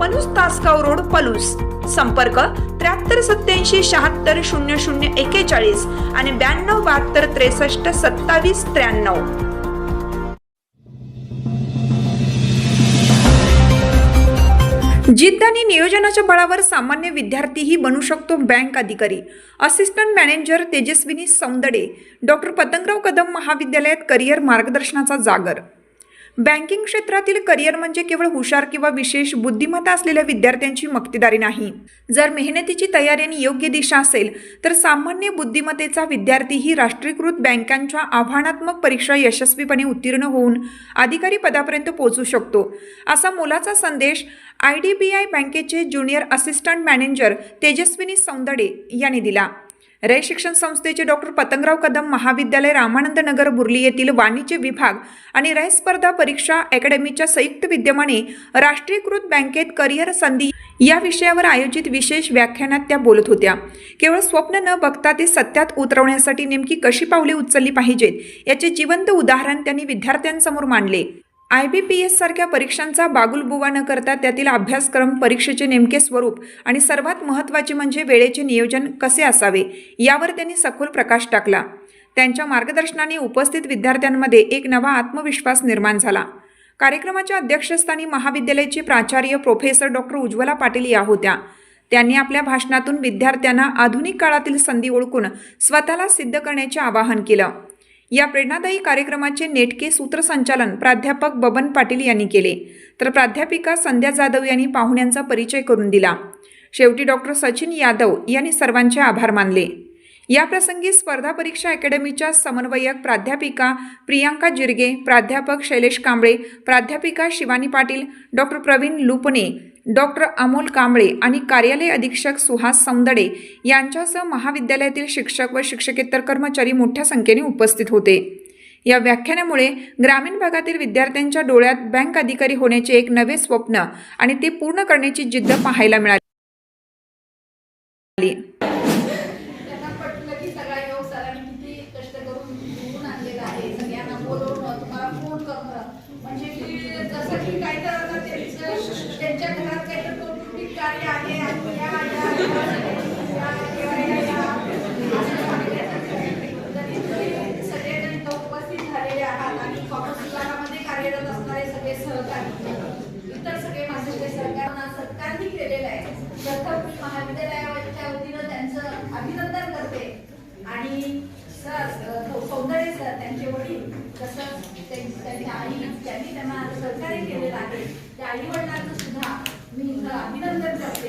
Palus Tasgaon road Palus. संपर्क त्र्याहत्तर सत्याऐंशी शहात्तर शून्य शून्य एकेचाळीस आणि ब्याण्णव बहात्तर त्रेसष्ट सत्तावीस त्र्याण्णव. जिद्द आणि नियोजनाच्या बळावर सामान्य विद्यार्थीही बनू शकतो बँक अधिकारी. Assistant manager Tejaswini Saundade doctor Patangrao Kadam महाविद्यालयात करिअर मार्गदर्शनाचा जागर. बँकिंग क्षेत्रातील करिअर म्हणजे केवळ हुशार किंवा विशेष बुद्धिमत्ता असलेल्या विद्यार्थ्यांची मक्तेदारी नाही. जर मेहनतीची तयारी आणि योग्य दिशा असेल तर सामान्य बुद्धिमत्तेचा विद्यार्थीही राष्ट्रीयकृत बँकांच्या आव्हानात्मक परीक्षा यशस्वीपणे उत्तीर्ण होऊन अधिकारी पदापर्यंत पोहोचू शकतो. असा मोलाचा संदेश आय डी बी आय बँकेचे junior assistant manager Tejaswini Saundade यांनी दिला. रे शिक्षण संस्थेचे डॉक्टर पतंगराव कदम महाविद्यालय रामानंद नगर बुर्ली येथील वाणिज्य विभाग आणि रे स्पर्धा परीक्षा अकॅडमीच्या संयुक्त विद्यमाने राष्ट्रीयकृत बँकेत करिअर संधी या विषयावर आयोजित विशेष व्याख्यानात त्या बोलत होत्या. केवळ स्वप्न न बघता ते सत्यात उतरवण्यासाठी नेमकी कशी पावले उचलली पाहिजेत याचे जिवंत उदाहरण त्यांनी विद्यार्थ्यांसमोर मांडले. आय बी पी एस सारख्या परीक्षांचा बागुलबुवा न करता त्यातील अभ्यासक्रम परीक्षेचे नेमके स्वरूप आणि सर्वात महत्त्वाचे म्हणजे वेळेचे नियोजन कसे असावे यावर त्यांनी सखोल प्रकाश टाकला. त्यांच्या मार्गदर्शनाने उपस्थित विद्यार्थ्यांमध्ये एक नवा आत्मविश्वास निर्माण झाला. कार्यक्रमाच्या अध्यक्षस्थानी महाविद्यालयाचे प्राचार्य प्रोफेसर डॉक्टर उज्ज्वला पाटील या होत्या. त्यांनी आपल्या भाषणातून विद्यार्थ्यांना आधुनिक काळातील संधी ओळखून स्वतःला सिद्ध करण्याचे आवाहन केलं. या प्रेरणादायी कार्यक्रमाचे नेटके सूत्रसंचालन प्राध्यापक बबन पाटील यांनी केले. तर प्राध्यापिका संध्या जाधव यांनी पाहुण्यांचा परिचय करून दिला. शेवटी डॉक्टर सचिन यादव यांनी सर्वांचे आभार मानले. या प्रसंगी स्पर्धा परीक्षा अकॅडमीच्या समन्वयक प्राध्यापिका प्रियांका जिरगे प्राध्यापक शैलेश कांबळे प्राध्यापिका शिवानी पाटील डॉक्टर प्रवीण लुपणे डॉक्टर अमोल कांबळे आणि कार्यालय अधीक्षक सुहास सौंदडे यांच्यासह महाविद्यालयातील शिक्षक व शिक्षकेतर कर्मचारी मोठ्या संख्येने उपस्थित होते. या व्याख्यानामुळे ग्रामीण भागातील विद्यार्थ्यांच्या डोळ्यात बँक अधिकारी होण्याचे एक नवे स्वप्न आणि ते पूर्ण करण्याची जिद्द पाहायला मिळाली. प्रयत्न सरकारने केलेला आहे. त्या आई वडिलांचं सुद्धा मी अभिनंदन करते.